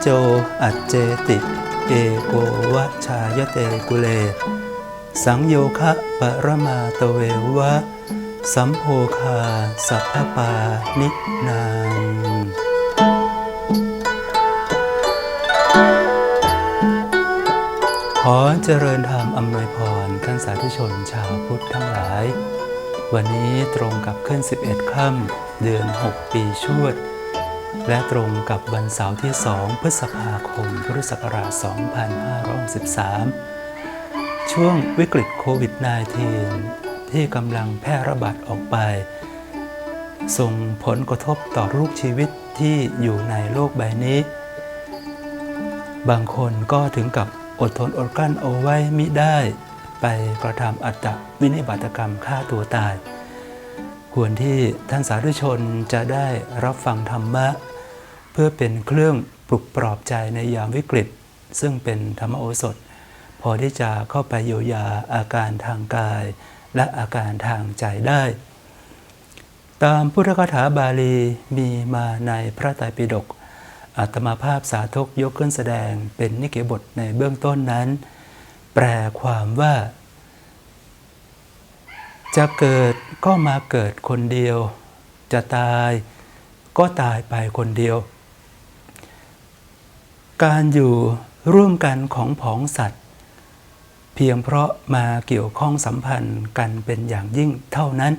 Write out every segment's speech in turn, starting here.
โจ อัจเจติ เอโกวะชายเตกุเล สังโยคะปรมาตเววะ สัมโภคา สัพพปานินางขอเจริญธรรมอำนวยพรท่านสาธุชนชาวพุทธทั้งหลาย วันนี้ตรงกับขึ้น 11 ค่ำเดือน 6 ปีชวด และตรงกับวันเสาร์ที่ 2 พฤษภาคม พุทธศักราช 2563 ช่วงวิกฤตโควิด -19 ที่กำลังแพร่ระบาดออกไป ส่งผลกระทบต่อรูปชีวิตที่อยู่ในโลกใบนี้ บางคนก็ถึงกับอดทนอดกลั้นเอาไว้มิได้ ไปกระทำอัตตวินิบาตกรรมฆ่าตัวตายควรที่ท่านสาธุชนจะได้รับฟังธรรมะ เพื่อเป็นเครื่องปลุกปลอบใจในยามวิกฤต ซึ่งเป็นธรรมโอสถ พอที่จะเข้าไปเยียวยาอาการทางกาย และอาการทางใจได้ ตามพุทธคถาบาลีมีมาในพระไตรปิฎกอาตมาภาพสาธกยกขึ้นแสดงเป็นนิเกบทในเบื้องต้นนั้น แปลความว่า จะเกิดก็มาเกิดคนเดียว จะตายก็ตายไปคนเดียว การอยู่ร่วมกันของผองสัตว์ เพียงเพราะมาเกี่ยวข้องสัมพันธ์กันเป็นอย่างยิ่งเท่านั้น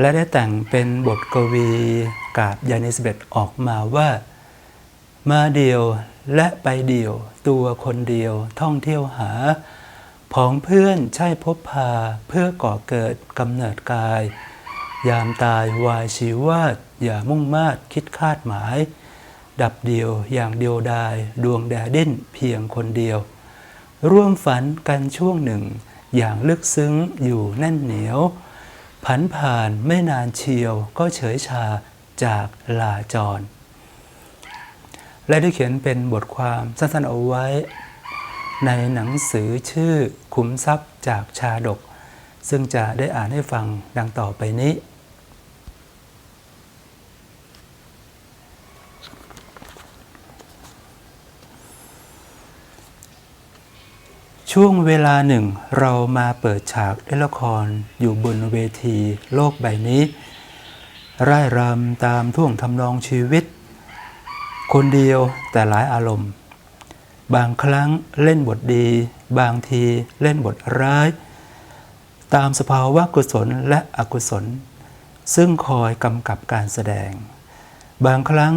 และได้แต่งเป็นบทกวีกาบยานิสเบตออกมาว่า มาเดียวและไปเดียว ตัวคนเดียวท่องเที่ยวหาผองเพื่อนใช่พบพาเพื่อก่อเกิดกำเนิดกาย ยามตายวายชีวาดอย่ามุ่งมาดคิดคาดหมาย ดับเดียวอย่างเดียวดาย ดวงแดดิ้นเพียงคนเดียว ร่วมฝันกันช่วงหนึ่ง อย่างลึกซึ้งอยู่แน่นเหนียว ผันผ่านไม่นานเชียวก็เฉยชาจากลาจร และได้เขียนเป็นบทความสั้นๆเอาไว้ ในหนังสือชื่อขุมทรัพย์จากชาดก ซึ่งจะได้อ่านให้ฟังดังต่อไปนี้ ช่วงเวลาหนึ่งเรามาเปิดฉากเล่นละครอยู่บนเวทีโลกใบนี้ ร่ายรำตามท่วงทำนองชีวิต คนเดียวแต่หลายอารมณ์ บางครั้งเล่นบทดี บางทีเล่นบทร้าย ตามสภาวะกุศลและอกุศล ซึ่งคอยกำกับการแสดง บางครั้ง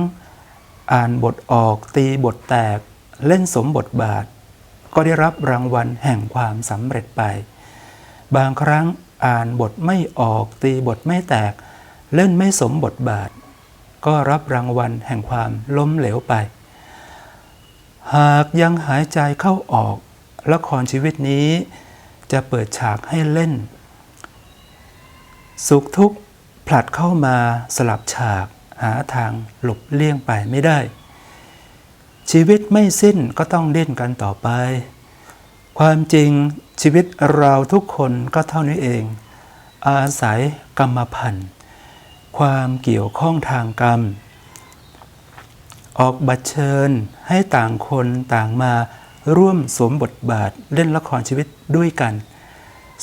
อ่านบทออกตีบทแตกเล่นสมบทบาท ก็ได้รับรางวัลแห่งความสำเร็จไป บางครั้งอ่านบทไม่ออกตีบทไม่แตก เล่นไม่สมบทบาท ก็รับรางวัลแห่งความล้มเหลวไป หากยังหายใจเข้าออกละครชีวิตนี้จะเปิดฉากให้เล่น สุขทุกข์ผลัดเข้ามาสลับฉากหาทางหลบเลี่ยงไปไม่ได้ ชีวิตไม่สิ้นก็ต้องเล่นกันต่อไป ความจริงชีวิตเราทุกคนก็เท่านี้เอง อาศัยกรรมพันธ์ความเกี่ยวข้องทางกรรม ออกบัตรเชิญให้ต่างคนต่างมาร่วมสวมบทบาทเล่นละครชีวิตด้วยกัน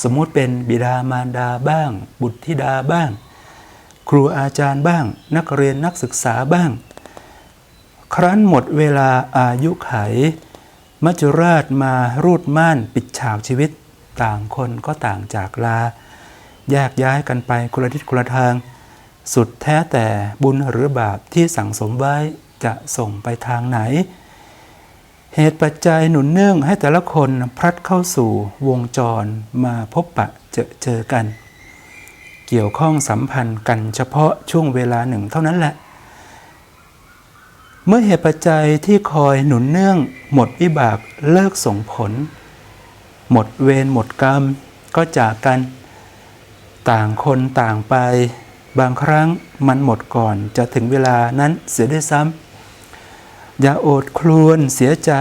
สมมุติเป็นบิดามารดาบ้าง บุตรธิดาบ้าง ครูอาจารย์บ้าง นักเรียนนักศึกษาบ้าง ครั้นหมดเวลาอายุไข มัจจุราชมารูดม่านปิดฉากชีวิต ต่างคนก็ต่างจากลา แยกย้ายกันไปคนละทิศคนละทาง สุดแท้แต่บุญหรือบาปที่สั่งสมไว้จะส่งไปทางไหน เหตุปัจจัยหนุนเนื่องให้แต่ละคนพลัดเข้าสู่วงจรมาพบปะเจอเจอกัน เกี่ยวข้องสัมพันธ์กันเฉพาะช่วงเวลาหนึ่งเท่านั้นแหละ เมื่อเหตุปัจจัยที่คอยหนุนเนื่อง หมดวิบากเลิกส่งผล หมดเวรหมดกรรม ก็จากกัน ต่างคนต่างไป บางครั้งมันหมดก่อนจะถึงเวลานั้นเสียด้วยซ้ำอย่าโอดครวญเสียใจ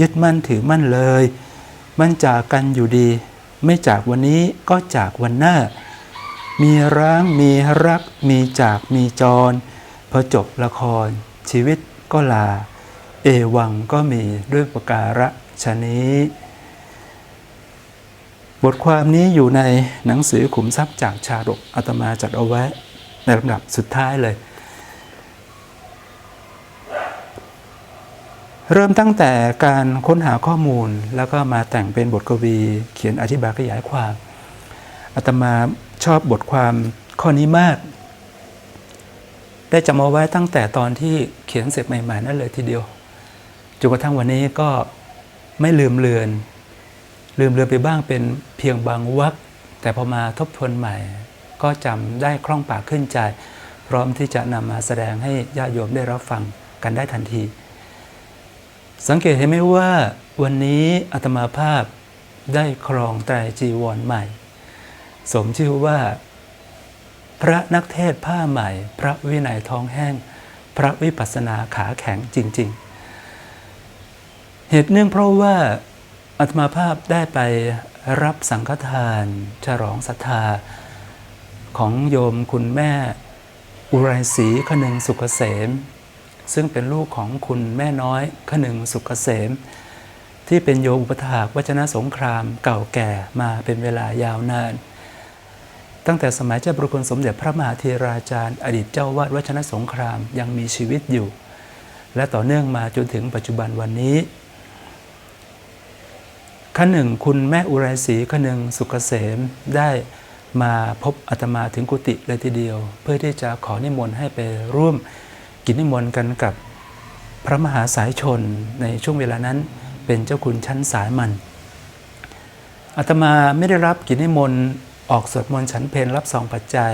ยึดมั่นถือมั่นเลย มันจากกันอยู่ดี ไม่จากวันนี้ก็จากวันหน้า มีร้างมีรัก มีจากมีจรพอจบละครชีวิต ก็ลา เอวังก็มีด้วยประการฉนี้ บทความนี้อยู่ในหนังสือขุมทรัพย์จากชาดกอาตมาจัดเอาไว้ในลำดับสุดท้ายเลย เริ่มตั้งแต่การค้นหาข้อมูลแล้วก็มาแต่งเป็นบทกวี เขียนอธิบายขยายความอาตมาชอบบทความข้อนี้มาก ได้จำเอาไว้ตั้งแต่ตอนที่เขียนเสร็จใหม่ ๆ นั่นเลยทีเดียวจนกระทั่งวันนี้ก็ไม่ลืมเลือน ลืมเลือนไปบ้างเป็นเพียงบางวรรคแต่พอมาทบทวนใหม่ ก็จำได้คล่องปากขึ้นใจ พร้อมที่จะนำมาแสดงให้ญาติโยมได้รับฟังกันได้ทันที สังเกตเห็นไหมว่าวันนี้อาตมาภาพได้ครองไตรจีวรใหม่ สมชื่อว่า พระนักเทศผ้าใหม่ พระวินัยท้องแห้ง พระวิปัสสนาขาแข็งจริง ๆ เหตุเนื่องเพราะว่าอาตมาภาพได้ไปรับสังฆทาน ฉลองศรัทธา ของโยมคุณแม่ อุไรศรีขนึงสุขเกษม ซึ่งเป็นลูกของคุณแม่น้อยขนึงสุขเกษม ที่เป็นโยมอุปถากวัจนสงครามเก่าแก่มาเป็นเวลายาวนาน ตั้งแต่สมัยเจ้าประคุณสมเด็จพระมหาเทราจารย์ อดีตเจ้าวาดวัชนสงครามยังมีชีวิตอยู่ และต่อเนื่องมาจนถึงปัจจุบันวันนี้ขั้นหนึ่งคุณแม่อุไรศรีขนึงสุขเกษมได้มาพบอาตมาถึงกุฏิเลยทีเดียว เพื่อที่จะขอนิมนต์ให้ไปร่วมกินนิมนต์กันกับพระมหาสายชนในช่วงเวลานั้นเป็นเจ้าคุณชั้นสายมันอาตมาไม่ได้รับกิจนิมนต์ ออกสวดมนต์ฉันเพลรับซองปัจจัย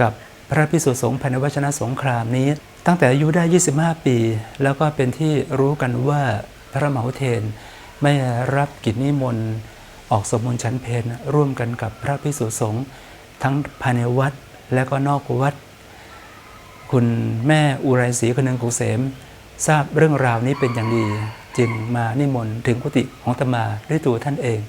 กับพระพิสุสงฆ์ภายในวชนะสงครามนี้ ตั้งแต่อายุได้ 25 ปี แล้วก็เป็นที่รู้กันว่าพระมหาเทนไม่รับกิจนิมนต์ออกสวดมนต์ฉันเพลร่วมกันกับพระพิสุสงฆ์ทั้งภายในวัดและก็นอกวัด คุณแม่อุไรศรีคนึงกุเสม ทราบเรื่องราวนี้เป็นอย่างดี จึงมานิมนต์ถึงกุฏิของตมาด้วยตัวท่านเอง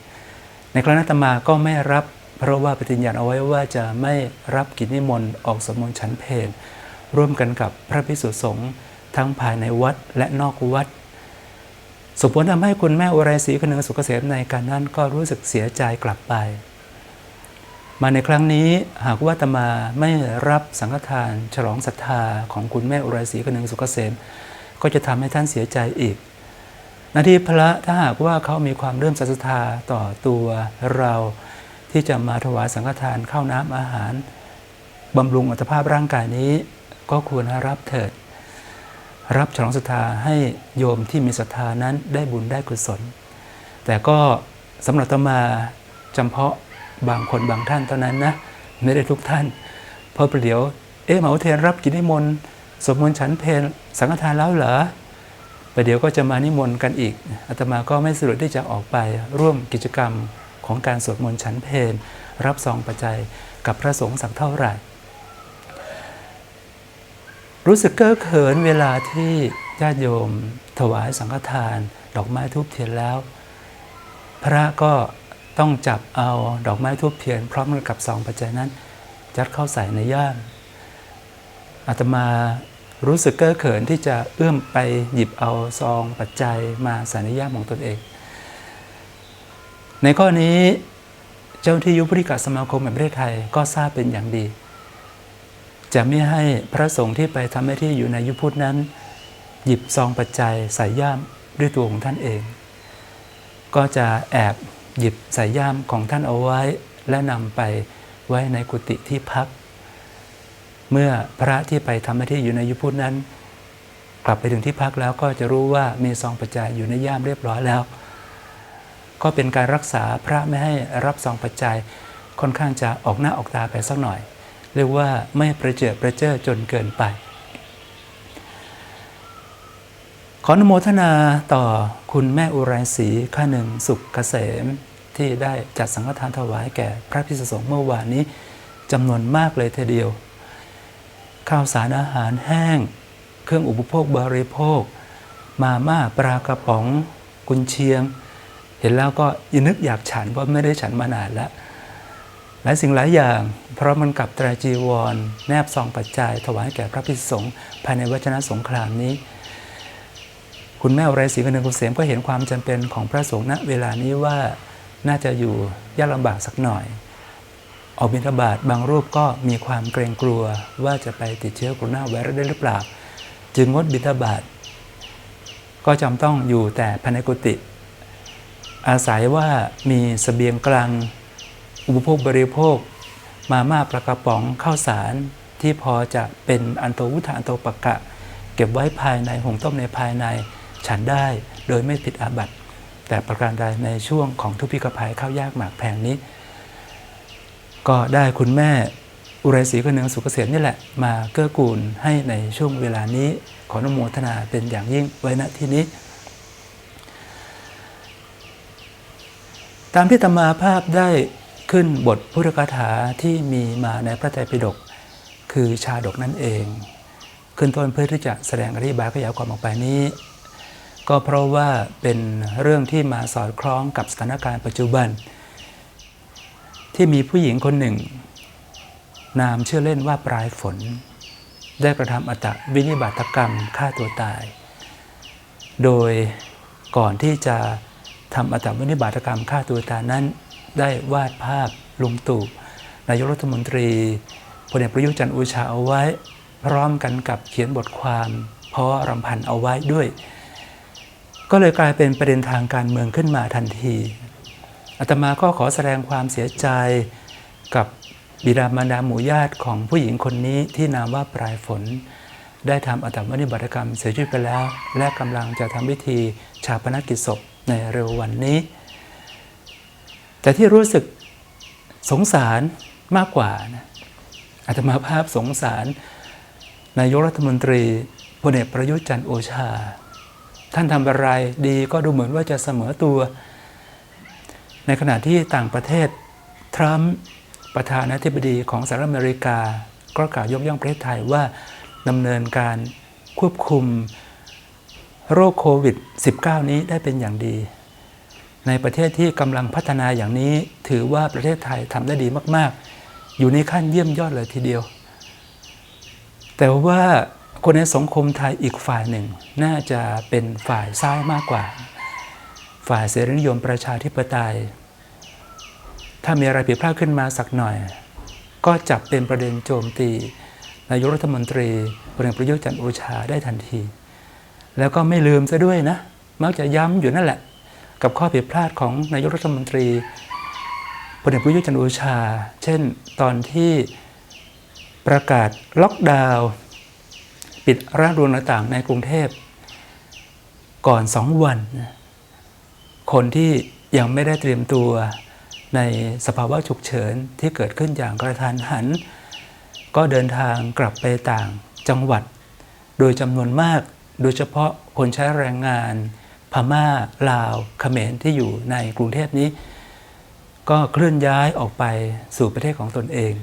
ในครั้งนั้นตมาก็ไม่รับ เพราะว่าปฏิญญาณเอาไว้ว่าจะไม่รับกิจนิมนต์ออกสมมติฉันเพลร่วมกันกับพระภิกษุสงฆ์ทั้งภายในวัดและนอกวัดสมผลทำให้คุณแม่อุไรศรีคนึงสุขเกษมในการนั้นก็รู้สึกเสียใจกลับไป มาในครั้งนี้หากว่าตมาไม่รับสังฆทาน ฉลองศรัทธาของคุณแม่อุไรศรีคนึงสุขเกษมก็จะทำให้ท่านเสียใจอีก นาทีพระถ้าหากว่าเขามีความเริ่มศรัทธาต่อตัวเรา ที่จะมาถวายสังฆทานข้าวน้ำอาหารบำรุงอัตภาพร่างกายนี้ ก็ควรรับเถิด รับฉลองศรัทธาให้โยมที่มีศรัทธานั้นได้บุญได้กุศล แต่ก็สำหรับตมาจำเพาะบางคนบางท่านเท่านั้นนะไม่ได้ทุกท่าน เพราะประเดี๋ยว เอ๊ะหมาเทนรับกิจนิมนต์สมมติฉันเพลสังฆทานแล้วเหรอประเดี๋ยวก็จะมานิมนต์กันอีกอาตมาก็ไม่สะดวกที่จะออกไปร่วมกิจกรรม ของการสวดมนต์ฉันเพลรับซองปัจจัยกับพระสงฆ์สักเท่าไหร่ รู้สึกเก้อเขินเวลาที่ญาติโยมถวายสังฆทาน ดอกไม้ทูบเทียนแล้ว พระก็ต้องจับเอาดอกไม้ทูบเทียน พร้อมกับซองปัจจัยนั้นจัดเข้าใส่ในย่ามอาตมารู้สึกเก้อเขินที่จะเอื้อมไปหยิบเอาซองปัจจัยมาใส่ในย่ามของตนเอง ในข้อนี้เจ้าที่ยุพธิกาสมาคมแห่งประเทศไทยก็ทราบเป็นอย่างดี จะไม่ให้พระสงฆ์ที่ไปทำหน้าที่อยู่ในยุพุทธนั้น หยิบซองปัจจัยใส่ย่ามด้วยตัวของท่านเอง ก็จะแอบหยิบใส่ย่ามของท่านเอาไว้ และนำไปไว้ในกุฏิที่พัก เมื่อพระที่ไปทำหน้าที่อยู่ในยุพุทธนั้น กลับไปถึงที่พักแล้วก็จะรู้ว่ามีซองปัจจัยอยู่ในย่ามเรียบร้อยแล้ว ก็เป็นการรักษาพระไม่ให้รับซองปัจจัย ค่อนข้างจะออกหน้าออกตาไปสักหน่อย เรียกว่าไม่ประเจิดประเจิดจนเกินไป ขออนุโมทนาต่อคุณแม่อุไรศรีข้าหนึ่งสุขเกษมที่ได้จัดสังฆทานถวายแก่พระพิสุสงฆ์เมื่อวานนี้จำนวนมากเลยทีเดียว ข้าวสารอาหารแห้ง เครื่องอุปโภคบริโภค มาม่าปลากระป๋อง กุนเชียง ห็นแล้วก็ยินึกอยากฉันเพราะไม่ได้ฉันมานานแล้วหลายสิ่งหลายอย่าง เพราะมันกับตรจีวร แนบซองปัจจัย ถวายแก่พระพิสุสงฆ์ภายในวัชนะสงครามนี้ คุณแม่ไรศรีกนึงกุเสมก็เห็นความจำเป็นของพระสงฆ์ณเวลานี้ว่าน่าจะอยู่ยากลำบากสักหน่อย ออกบิณฑบาตบางรูปก็มีความเกรงกลัวว่าจะไปติดเชื้อโคโรนาไวรัสได้หรือเปล่า จึงงดบิณฑบาตก็จำต้องอยู่แต่ภายในกุฏิ อาศัยว่ามีสเสบียงกลางอุปโภคบริโภค มาม่าปลากระป๋องข้าวสารที่พอจะเป็นอันโตวุฒอันโตปกะ เก็บไว้ภายในหุงต้มในภายในฉันได้โดยไม่ผิดอาบัติ แต่ประการใดในช่วงของทุพพิกภัยข้าวยากหมากแพงนี้ ก็ได้คุณแม่อุไรศรีกนึงสุขเกษมนี่แหละ มาเกื้อกูลให้ในช่วงเวลานี้ขออนุโมทนาเป็นอย่างยิ่งไว้ณที่นี้ ตามที่ตมาภาพได้ขึ้นบทพุทธคาถาที่มีมาในพระไตรปิฎกคือชาดกนั่นเอง ขึ้นต้นเพื่อที่จะแสดงอธิบายขยายความออกไปนี้ ก็เพราะว่าเป็นเรื่องที่มาสอดคล้องกับสถานการณ์ปัจจุบัน ที่มีผู้หญิงคนหนึ่ง นามชื่อเล่นว่าปลายฝน ได้กระทำอัตวินิบาตกรรมฆ่าตัวตาย โดยก่อนที่จะ ทำอัตวินิบาตกรรมฆ่าตัวตายนั้น ได้วาดภาพลุงตู่นายกรัฐมนตรีพลเอกประยุทธ์จันทร์โอชาเอาไว้ พร้อมกันกับเขียนบทความเพราะรำพันเอาไว้ด้วย ก็เลยกลายเป็นประเด็นทางการเมืองขึ้นมาทันทีอาตมาก็ขอแสดงความเสียใจกับบิดามารดาหมู่ญาติของผู้หญิงคนนี้ที่นามว่าปลายฝน ได้ทำอัตมนิบัติกรรมเสียชีวิตไปแล้ว และกำลังจะทำพิธีชาปนกิจศพ ในเร็ววันนี้ แต่ที่รู้สึกสงสารมากกว่านะอาตมาภาพสงสารนายกรัฐมนตรีพลเอกประยุทธ์จันทร์โอชา ท่านทำอะไรดีก็ดูเหมือนว่าจะเสมอตัว ในขณะที่ต่างประเทศ ทรัมป์ประธานาธิบดีของสหรัฐอเมริกา ก็กล่าวยกย่องประเทศไทยว่าดำเนินการควบคุม โรคโควิด -19 นี้ได้เป็นอย่างดี ในประเทศที่กำลังพัฒนาอย่างนี้ถือว่าประเทศไทยทำได้ดีมาก ๆ อยู่ในขั้นเยี่ยมยอดเลยทีเดียว แต่ว่าคนในสังคมไทยอีกฝ่ายหนึ่ง น่าจะเป็นฝ่ายซ้ายมากกว่า ฝ่ายเสรีนิยมประชาธิปไตย ถ้ามีอะไรผิดพลาดขึ้นมาสักหน่อย ก็จับเป็นประเด็นโจมตีนายกรัฐมนตรีพลเอกประยุทธ์จันทร์โอชาได้ทันที แล้วก็ไม่ลืมซะด้วยนะ มักจะย้ำอยู่นั่นแหละ กับข้อผิดพลาดของนายกรัฐมนตรีพลเอกประยุทธ์จันทร์โอชา เช่น ตอนที่ประกาศล็อกดาวน์ปิดร้านรวงต่างๆในกรุงเทพ ก่อนสองวัน คนที่ยังไม่ได้เตรียมตัวในสภาวะฉุกเฉินที่เกิดขึ้นอย่างกระทันหัน ก็เดินทางกลับไปต่างจังหวัด โดยจำนวนมาก โดยเฉพาะคนใช้แรงงาน พม่าลาวเขมรที่อยู่ในกรุงเทพนี้ ก็เคลื่อนย้ายออกไปสู่ประเทศของตนเอง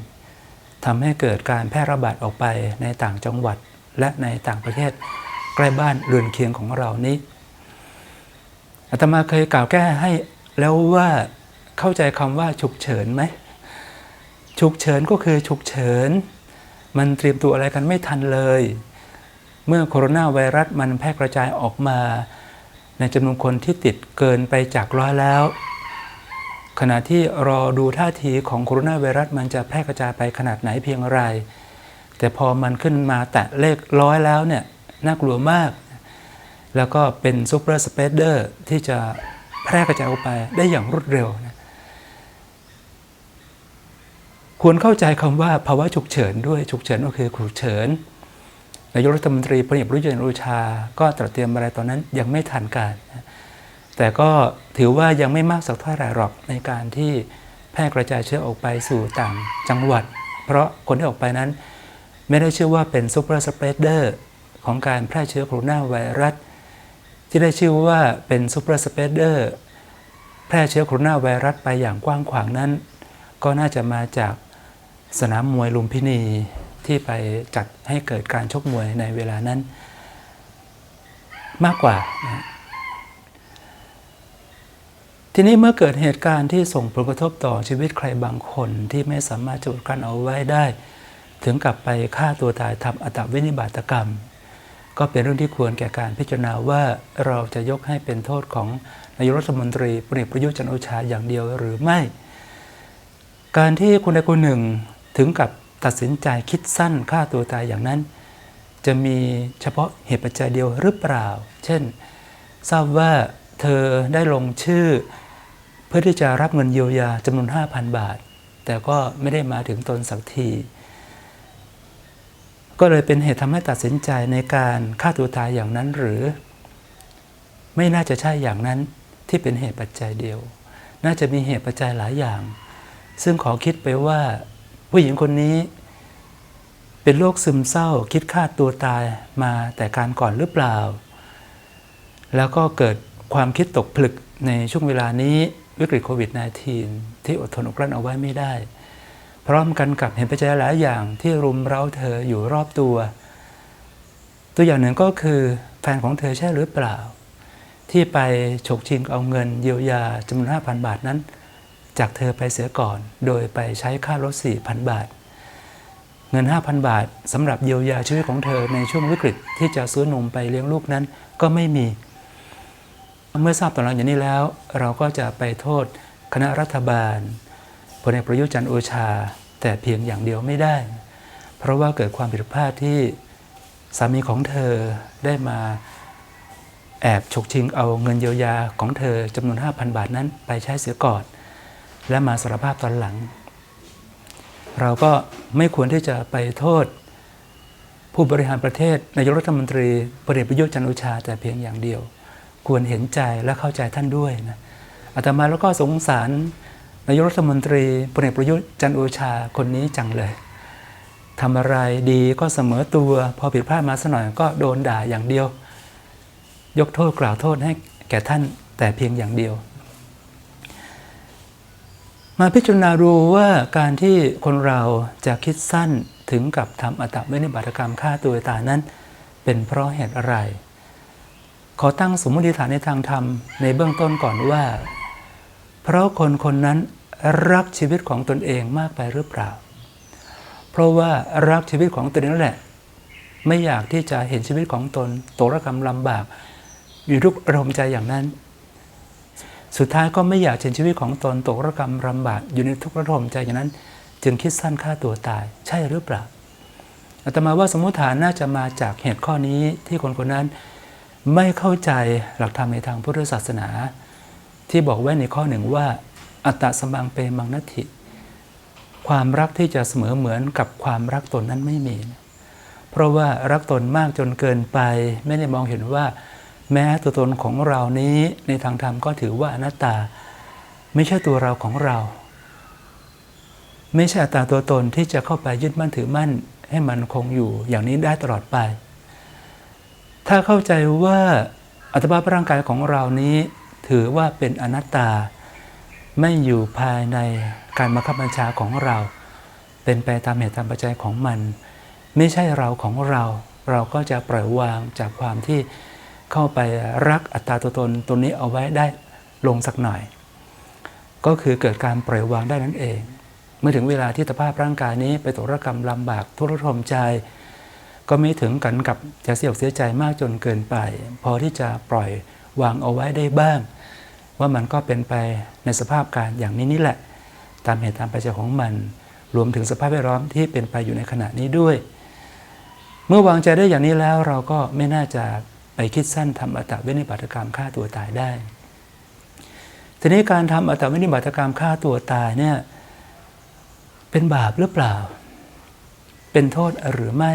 ทำให้เกิดการแพร่ระบาดออกไปในต่างจังหวัดและในต่างประเทศใกล้บ้านเรือนเคียงของเรานี้อาตมาเคยกล่าวแก้ให้แล้วว่าเข้าใจคำว่าฉุกเฉินไหมฉุกเฉินก็คือฉุกเฉิน มันเตรียมตัวอะไรกันไม่ทันเลย เมื่อโคโรนาไวรัสมันแพร่กระจายออกมา ในจำนวนคนที่ติดเกินไปจากร้อยแล้ว ขณะที่รอดูท่าทีของโคโรนาไวรัสมันจะแพร่กระจายไปขนาดไหนเพียงไร แต่พอมันขึ้นมาแตะเลขร้อยแล้วเนี่ยน่ากลัวมาก แล้วก็เป็นซูเปอร์สเปเดอร์ที่จะแพร่กระจายออกไปได้อย่างรวดเร็วนะควรเข้าใจคำว่าภาวะฉุกเฉินด้วยฉุกเฉินก็คือฉุกเฉิน นายกรัฐมนตรีพลเอกประยุทธ์จันทร์โอชา ก็ตระเตรียมอะไรตอนนั้นยังไม่ทันการนะแต่ก็ถือว่ายังไม่มากสักเท่าไหร่หรอกในการที่แพร่กระจายเชื้อออกไปสู่ต่างจังหวัด เพราะคนที่ออกไปนั้น ไม่ได้ชื่อว่าเป็นซูเปอร์สเปเดอร์ของการแพร่เชื้อโคโรนาไวรัส ที่ได้ชื่อว่าเป็นซูเปอร์สเปเดอร์แพร่เชื้อโคโรนาไวรัสไปอย่างกว้างขวางนั้น ก็น่าจะมาจากสนามมวยลุมพินี ที่ไปจัดให้เกิดการชกมวยในเวลานั้น มากกว่านะทีนี้เมื่อเกิดเหตุการณ์ที่ส่งผลกระทบต่อชีวิตใครบางคนที่ไม่สามารถจะอดกลั้นเอาไว้ได้ ถึงกับไปฆ่าตัวตายทำอัตวินิบาตกรรม ก็เป็นเรื่องที่ควรแก่การพิจารณาว่าเราจะยกให้เป็นโทษของนายกรัฐมนตรีพลเอกประยุทธ์จันโอชาอย่างเดียวหรือไม่ การที่คนใดคนหนึ่งถึงกับ ตัดสินใจคิดสั้นฆ่าตัวตายอย่างนั้น จะมีเฉพาะเหตุปัจจัยเดียวหรือเปล่า เช่น ทราบว่าเธอได้ลงชื่อ เพื่อที่จะรับเงินเยียวยาจำนวน 5,000 บาท แต่ก็ไม่ได้มาถึงตนสักที ก็เลยเป็นเหตุทำให้ตัดสินใจในการฆ่าตัวตายอย่างนั้นหรือ ไม่น่าจะใช่อย่างนั้นที่เป็นเหตุปัจจัยเดียว น่าจะมีเหตุปัจจัยหลายอย่าง ซึ่งขอคิดไปว่า ผู้หญิงคนนี้ เป็นโรคซึมเศร้าคิดฆ่าตัวตายมาแต่การก่อนหรือเปล่า แล้วก็เกิดความคิดตกผลึกในช่วงเวลานี้วิกฤตโควิด -19 ที่อดทนอกลั้นเอาไว้ไม่ได้ พร้อมกันกับเห็นปัจจัยหลายอย่างที่รุมเร้าเธออยู่รอบตัว ตัวอย่างหนึ่งก็คือแฟนของเธอใช่หรือเปล่า ที่ไปฉกชิงเอาเงินเยียวยาจำนวน5,000 บาทนั้น จากเธอไปเสียก่อน โดยไปใช้ค่ารถ 4,000 บาท เงิน 5,000 บาทสำหรับเยียวยาชีวิตของเธอในช่วงวิกฤตที่จะซื้อนมไปเลี้ยงลูกนั้นก็ไม่มี เมื่อทราบตอนหลังอย่างนี้แล้ว เราก็จะไปโทษคณะรัฐบาลพลเอกประยุจันทร์โอชา แต่เพียงอย่างเดียวไม่ได้ เพราะว่าเกิดความผิดพลาดที่สามีของเธอได้มาแอบฉกชิงเอาเงินเยียวยาของเธอจำนวน 5,000 บาทนั้นไปใช้เสียก่อน และมาสารภาพตอนหลัง เราก็ไม่ควรที่จะไปโทษ ผู้บริหารประเทศนายกรัฐมนตรีพลเอกประยุทธ์จันโอชาแต่เพียงอย่างเดียว ควรเห็นใจและเข้าใจท่านด้วยนะอาตมาแล้วก็สงสารนายกรัฐมนตรีพลเอกประยุทธ์จันโอชาคนนี้จังเลยทำอะไรดีก็เสมอตัว พอผิดพลาดมาสักหน่อยก็โดนด่าอย่างเดียว ยกโทษกล่าวโทษให้แก่ท่านแต่เพียงอย่างเดียว มาพิจารณาดูว่าการที่คนเราจะคิดสั้นถึงกับทำอัตวินิบาตกรรมฆ่าตัวตายนั้น เป็นเพราะเหตุอะไร ขอตั้งสมมติฐานในทางธรรมในเบื้องต้นก่อนว่า เพราะคนคนนั้นรักชีวิตของตนเองมากไปหรือเปล่า เพราะว่ารักชีวิตของตนเองนั่นแหละ ไม่อยากที่จะเห็นชีวิตของตนตกระกรรมลำบาก อยู่ทุกอารมณ์ใจอย่างนั้น สุดท้ายก็ไม่อยากเห็นชีวิตของตนตกระกรรมลำบากอยู่ในทุกอารมณ์ใจอย่างนั้น จึงคิดสั้นฆ่าตัวตาย ใช่หรือเปล่าอาตมาว่าสมมติฐานน่าจะมาจากเหตุข้อนี้ที่คนคนนั้นไม่เข้าใจหลักธรรมในทางพุทธศาสนา ที่บอกไว้ในข้อหนึ่งว่า อัตตสมังเปมังนัตถิ ความรักที่จะเสมอเหมือนกับความรักตนนั้นไม่มี เพราะว่ารักตนมากจนเกินไป ไม่ได้มองเห็นว่า แม้ตัวตนของเรานี้ในทางธรรมก็ถือว่าอนัตตา ไม่ใช่ตัวเราของเรา ไม่ใช่อัตตาตัวตนที่จะเข้าไปยึดมั่นถือมั่นให้มันคงอยู่อย่างนี้ได้ตลอดไป ถ้าเข้าใจว่าอัตภาพร่างกายของเรานี้ถือว่าเป็นอนัตตา ไม่อยู่ภายในการบังคับบัญชาของเรา เป็นไปตามเหตุตามปัจจัยของมัน ไม่ใช่เราของเรา เราก็จะปล่อยวางจากความที่ เข้าไปรักอัตตาตัวตนตัวนี้เอาไว้ได้ลงสักหน่อย ก็คือเกิดการปล่อยวางได้นั่นเอง เมื่อถึงเวลาที่สภาพร่างกายนี้ไปตกระกรรมลำบากทุรทมใจ ก็ไม่ถึงกันกับจะเสียอกเสียใจมากจนเกินไป พอที่จะปล่อยวางเอาไว้ได้บ้าง ว่ามันก็เป็นไปในสภาพการอย่างนี้นี่แหละ ตามเหตุตามปัจจัยของมัน รวมถึงสภาพแวดล้อมที่เป็นไปอยู่ในขณะนี้ด้วย เมื่อวางใจได้อย่างนี้แล้วเราก็ไม่น่าจะ ไปคิดสั้นทำอัตวินิบาตกรรมฆ่าตัวตายได้ ทีนี้การทำอัตวินิบาตกรรมฆ่าตัวตายเนี่ยเป็นบาปหรือเปล่า เป็นโทษหรือไม่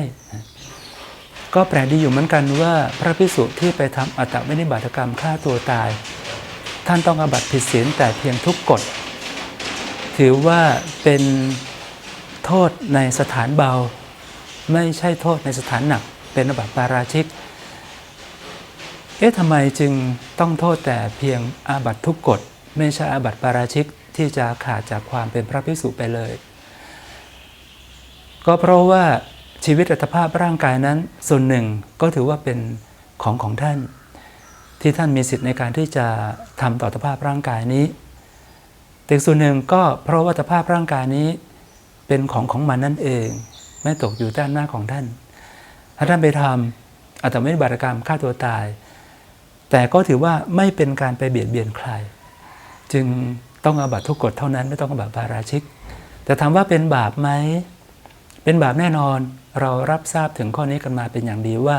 ก็แปลกดีอยู่เหมือนกันว่าพระพิสุที่ไปทำอัตวินิบาตกรรมฆ่าตัวตาย ท่านต้องอบัติผิดศีลแต่เพียงทุกกฎ ถือว่าเป็นโทษในสถานเบา ไม่ใช่โทษในสถานหนัก เป็นอบัติปาราชิก เอ๊ะทำไมจึงต้องโทษแต่เพียงอาบัตทุกกฎ ไม่ใช่อาบัตปาราชิกที่จะขาดจากความเป็นพระภิกษุไปเลย ก็เพราะว่าชีวิตอัตภาพร่างกายนั้น ส่วนหนึ่งก็ถือว่าเป็นของของท่าน ที่ท่านมีสิทธิ์ในการที่จะทำต่อสภาพร่างกายนี้แต่ส่วนหนึ่งก็เพราะว่าสภาพร่างกายนี้เป็นของของมันนั่นเอง ไม่ตกอยู่ใต้อำนาของท่านถ้าท่านไปทำอัตมิบาตกรรมฆ่าตัวตาย แต่ก็ถือว่าไม่เป็นการไปเบียดเบียนใคร จึงต้องอาบัตทุกกฎเท่านั้นไม่ต้องอาบัตปาราชิก แต่ถามว่าเป็นบาปไหมเป็นบาปแน่นอนเรารับทราบถึงข้อนี้กันมาเป็นอย่างดีว่า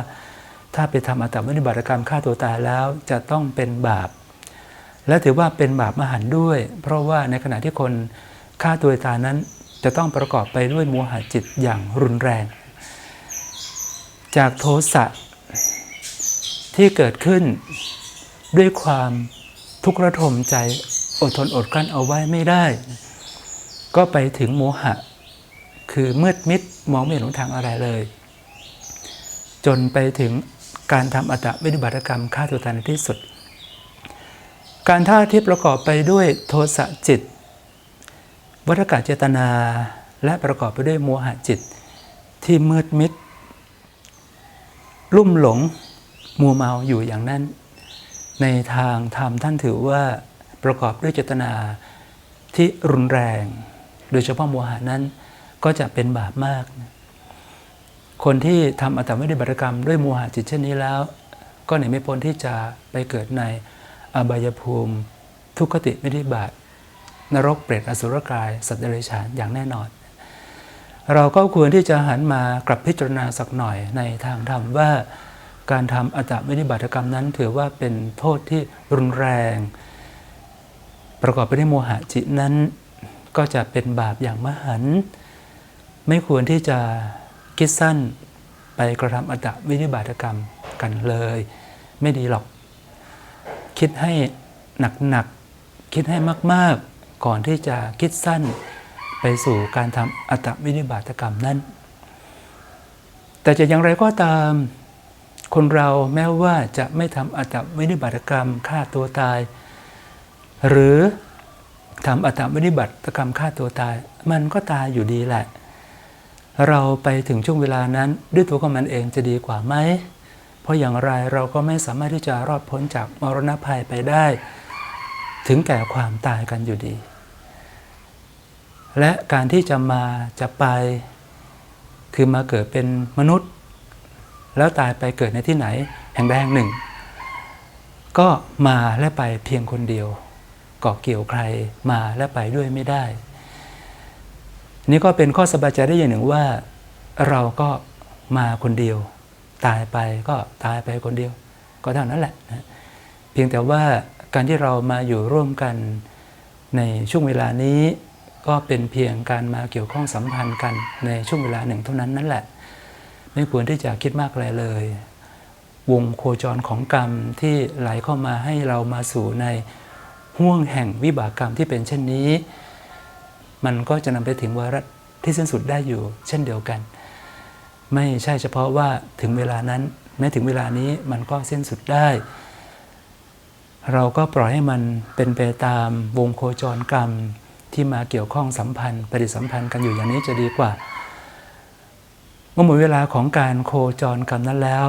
ถ้าไปทำอัตมิบาตกรรมฆ่าตัวตายแล้วจะต้องเป็นบาป และถือว่าเป็นบาปมหันด้วย เพราะว่าในขณะที่คนฆ่าตัวตายนั้นจะต้องประกอบไปด้วยโมหะจิตอย่างรุนแรง จากโทสะ ที่เกิดขึ้น ด้วยความทุกข์ระทมใจอดทนอดกลั้นเอาไว้ไม่ได้ ก็ไปถึงโมหะ คือมืดมิดมองไม่เห็นหนทางอะไรเลย จนไปถึงการทำอัตวิบัติกรรมฆ่าตัวตายในที่สุด การท่าที่ประกอบไปด้วยโทสะจิต วัฏกะเจตนาและประกอบไปด้วยโมหะจิตที่มืดมิดลุ่มหลง มัวเมาอยู่อย่างนั้น ในทางธรรมท่านถือว่าประกอบด้วยเจตนาที่รุนแรง โดยเฉพาะโมหะนั้นก็จะเป็นบาปมาก คนที่ทำอัตวินิบัติกรรมด้วยโมหะจิตเช่นนี้แล้ว ก็หนีไม่พ้นที่จะไปเกิดในอบายภูมิ ทุกขติไม่ได้บาตนรกเปรตอสุรกาย สัตว์เดรัจฉานอย่างแน่นอน เราก็ควรที่จะหันมากลับพิจารณาสักหน่อยในทางธรรมว่า การทำอัตวินิบัติกรรมนั้น ถือว่าเป็นโทษที่รุนแรง ประกอบไปด้วยโมหะจิตนั้น ก็จะเป็นบาปอย่างมหัน ไม่ควรที่จะคิดสั้นไปกระทำอัตวินิบาตกรรมกันเลย ไม่ดีหรอก คิดให้หนักๆคิดให้มากๆ ก่อนที่จะคิดสั้นไปสู่การทำอัตวินิบาตกรรมนั้น แต่จะอย่างไรก็ตาม คนเราแม้ว่าจะไม่ทำอัตวินิบาตกรรมฆ่าตัวตาย หรือทำอัตวินิบัติกรรมฆ่าตัวตาย มันก็ตายอยู่ดีแหละ เราไปถึงช่วงเวลานั้นด้วยตัวของมันเองจะดีกว่าไหม เพราะอย่างไรเราก็ไม่สามารถที่จะรอดพ้นจากมรณภัยไปได้ ถึงแก่ความตายกันอยู่ดี และการที่จะมาจะไป คือมาเกิดเป็นมนุษย์ แล้วตายไปเกิดในที่ไหนแห่งใดแห่งหนึ่ง ก็มาและไปเพียงคนเดียวเกาะเกี่ยวใครมาและไปด้วยไม่ได้ นี่ก็เป็นข้อสบายใจได้อย่างหนึ่งว่า เราก็มาคนเดียว ตายไปก็ตายไปคนเดียว ก็เท่านั้นแหละนะเพียงแต่ว่าการที่เรามาอยู่ร่วมกันในช่วงเวลานี้ก็เป็นเพียงการมาเกี่ยวข้องสัมพันธ์กันในช่วงเวลาหนึ่งเท่านั้นนั่นแหละ ไม่ควรที่จะคิดมากอะไรเลย วงโคจรของกรรมที่ไหลเข้ามาให้เรามาสู่ในห่วงแห่งวิบากกรรมที่เป็นเช่นนี้ มันก็จะนำไปถึงวาระที่สิ้นสุดได้อยู่ เช่นเดียวกัน ไม่ใช่เฉพาะว่าถึงเวลานั้นแม้ถึงเวลานี้มันก็สิ้นสุดได้ เราก็ปล่อยให้มันเป็นไปตามวงโคจรกรรมที่มาเกี่ยวข้องสัมพันธ์ปฏิสัมพันธ์กันอยู่อย่างนี้จะดีกว่า มื่อหมดเวลาของการโคจรกรรมนั้นแล้ว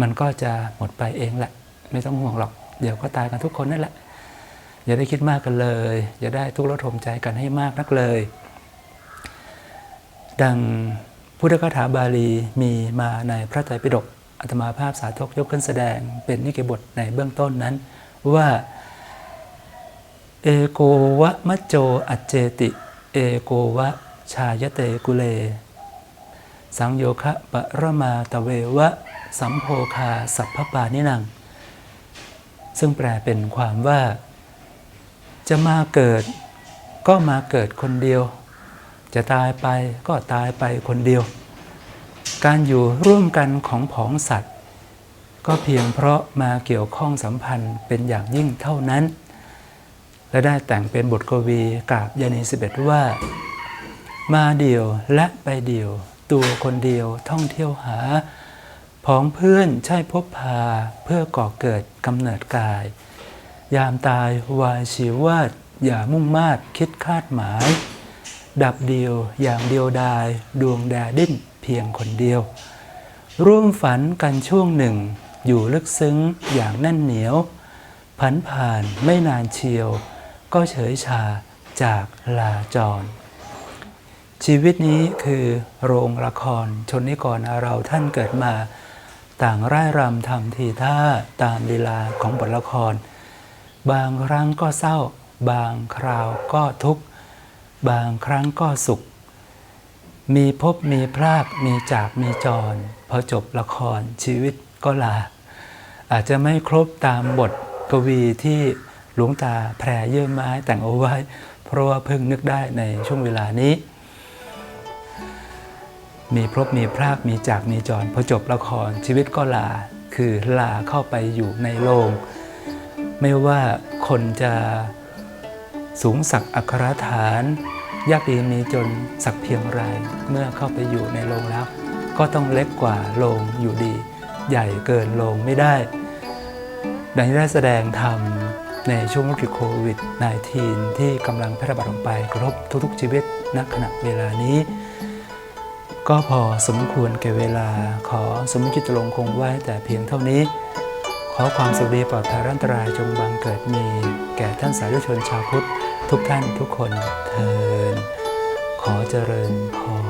มันก็จะหมดไปเองแหละ ไม่ต้องห่วงหรอก เดี๋ยวก็ตายกันทุกคนนั่นแหละ อย่าได้คิดมากกันเลย อย่าได้ทุกข์ระทมใจกันให้มากนักเลย ดังพุทธคาถาบาลีมีมาในพระไตรปิฎกอัตมาภาพสาธกยกขึ้นแสดงเป็นนิเกบทในเบื้องต้นนั้นว่า เอโกวะมัจโจอัจเจติ เอโกวะชายเตกุเล สังโยคะปะรมาตะเววะ สัมโพคาสัพพปานินัง ซึ่งแปลเป็นความว่า จะมาเกิดก็มาเกิดคนเดียว จะตายไปก็ตายไปคนเดียว การอยู่ร่วมกันของผองสัตว์ ก็เพียงเพราะมาเกี่ยวข้องสัมพันธ์เป็นอย่างยิ่งเท่านั้น และได้แต่งเป็นบทกวีกาบยานีสิบเอ็ดว่า มาเดียวและไปเดียว ตัวคนเดียวท่องเที่ยวหาพ้องเพื่อนใช่พบพาเพื่อก่อเกิดกำเนิดกาย ยามตายวายชีวาดอย่ามุ่งมาดคิดคาดหมาย ดับเดียวอย่างเดียวดายดวงแดดิ้นเพียงคนเดียว ร่วมฝันกันช่วงหนึ่ง อยู่ลึกซึ้งอย่างแน่นเหนียว ผันผ่านไม่นานเชียว ก็เฉยชาจากลาจร ชีวิตนี้คือโรงละครชนนิกรเราท่านเกิดมา ต่างร่ายรำทำทีท่าตามลีลาของบทละคร บางครั้งก็เศร้า บางคราวก็ทุกข์ บางครั้งก็สุข มีพบมีพรากมีจากมีจร พอจบละครชีวิตก็ลา อาจจะไม่ครบตามบทกวีที่หลวงตาแพรเยื่อไม้แต่งเอาไว้ เพราะว่าเพิ่งนึกได้ในช่วงเวลานี้ มีพรบมีพรากมีจากมีจรพอจบละครชีวิตก็ลา คือลาเข้าไปอยู่ในโรงไม่ว่าคนจะสูงสักอัครฐานยากดีมีจนสักเพียงไรเมื่อเข้าไปอยู่ในโรงแล้ว ก็ต้องเล็กกว่าโรงอยู่ดี ใหญ่เกินโรงไม่ได้ดังที่ได้แสดงธรรมในช่วงวิกฤตโควิด -19 ที่กำลังแพร่ระบาดออกไปกระทบทุกๆชีวิตณขณะเวลานี้ ก็พอสมควรแก่เวลาขอสมมติจิตลงคงไว้แต่เพียงเท่านี้ ขอความสุขดีปลอดภัยร่านตรายจงบังเกิดมี แก่ท่านสาธุชนชาวพุทธ ทุกท่านทุกคนเทินขอเจริญพร